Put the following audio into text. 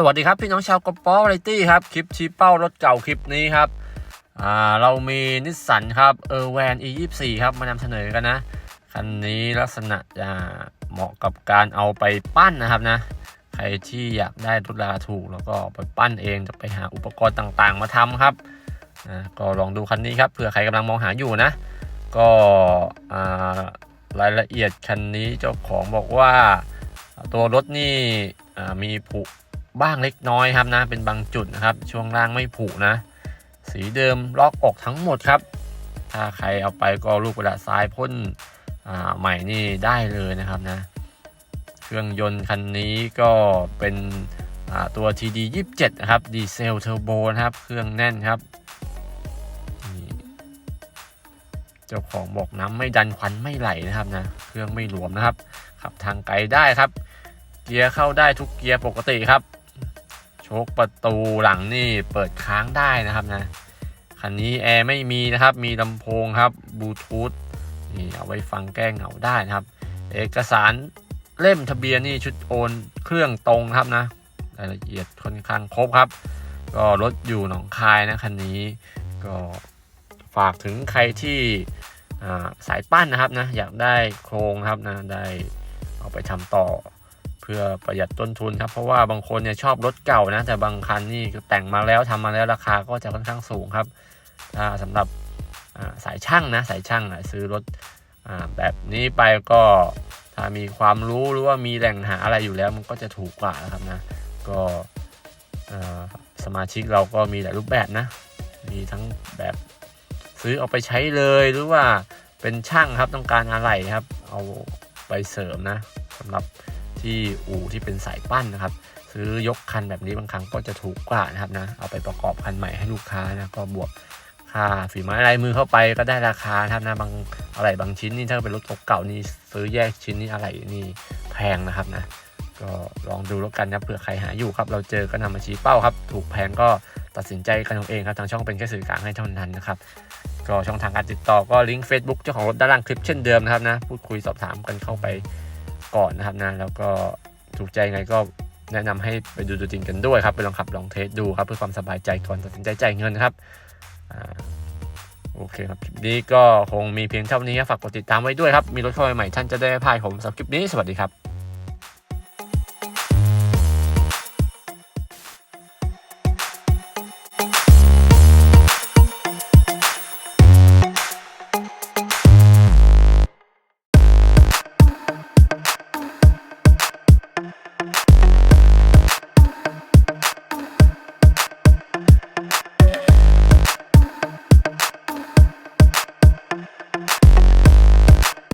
สวัสดีครับพี่น้องชาวกระป๋อวาไรตี้ครับ คลิปชี้เป้ารถเก่าคลิปนี้ครับอ่าเรามีนิสสันครับเออร์แวน e 2 4ครับมานำเสนอกันนะ คันนี้ลักษณะจะเหมาะกับการเอาไปปั้นนะครับนะ ใครที่อยากได้รถราคาถูกแล้วก็ไปปั้นเองจะไปหาอุปกรณ์ต่างๆ มาทำครับอ่าก็ลองดูคันนี้ครับเผื่อใครกำลังมองหาอยู่นะ ก็อ่ารายละเอียดคันนี้เจ้าของบอกว่าตัวรถนี่มีผุ บ้างเล็กน้อยครับนะ เป็นบางจุดนะครับ ช่วงล่างไม่ผุนะ สีเดิมล็อกออกทั้งหมดครับ ถ้าใครเอาไปก็ลูกกระดาษทรายพ่นใหม่นี่ได้เลยนะครับนะ เครื่องยนต์คันนี้ก็เป็นตัว TD 27นะครับ ดีเซลเทอร์โบนะครับ เครื่องแน่นครับเจ้าของบอกน้ำไม่ดันควันไม่ไหลนะครับนะ เครื่องไม่หลวมนะครับ ขับทางไกลได้ครับ เกียร์เข้าได้ทุกเกียร์ปกติครับ ชคประตูหลังนี่เปิดค้างได้นะครับนะคันนี้แอร์ไม่มีนะครับ มีลำโพงครับบลูทูธนี่เอาไว้ฟังแก้เหงาได้นะครับ เอกสารเล่มทะเบียนนี่ชุดโอนเครื่องตรงครับนะรายละเอียดค่อนข้างครบครับ ก็รถอยู่หนองคายนะคันนี้ก็ฝากถึงใครที่สายปั้นนะครับนะอยากได้โครงครับนะได้เอาไปทำต่อ พื่อประหยัดต้นทุนครับเพราะว่าบางคนเนี่ยชอบรถเก่านะแต่บางคันนี่แต่งมาแล้วทำมาแล้วราคาก็จะค่อนข้างสูงครับถ้าสำหรับสายช่างนะสายช่างซื้อรถอแบบนี้ไปก็ถ้ามีความรู้หรือว่ามีแหล่งหาอะไรอยู่แล้วมันก็จะถูกกว่านะครับนะก็สมาชิกเราก็มีหลายรูปแบบนะ มีทั้งแบบซื้อเอาไปใช้เลยหรือว่าเป็นช่างครับต้องการอะไรครับ เอาไปเสริมนะสำหรับ ที่อู่ที่เป็นสายปั้นนะครับ ซื้อยกคันแบบนี้บางครั้งก็จะถูกกว่านะครับนะเอาไปประกอบคันใหม่ให้ลูกค้านะก็บวกค่าฝีไม้ลายมือเข้าไปก็ได้ราคาครับนะบางอะไรบางชิ้นนี่ถ้าเป็นรถเก่านี่ซื้อแยกชิ้นนี่อะไรนี่แพงนะครับนะก็ลองดูแล้วกันนะเผื่อใครหาอยู่ครับ เราเจอก็นำมาชี้เป้าครับ ถูกแพงก็ตัดสินใจกันเอาเองครับทางช่องเป็นแค่สื่อกลางให้เท่านั้นนะครับก็ช่องทางการติดต่อก็ลิงก์ Facebook เจ้าของรถด้านล่างคลิปเช่นเดิมนะครับนะพูดคุยสอบถามกันเข้าไป ก่อนนะครับนะแล้วก็ถูกใจไงก็แนะนำให้ไปดูตัวจริงกันด้วยครับ ไปลองขับลองเทสดูครับ เพื่อความสบายใจก่อนตัดสินใจจ่ายเงินครับอโอเคครับ คลิปนี้ก็คงมีเพียงเท่านี้ฝากกดติดตามไว้ด้วยครับ มีรถเข้าใหม่ท่านจะได้ไม่พลาดผมสำหรับคลิปนี้ สวัสดีครับ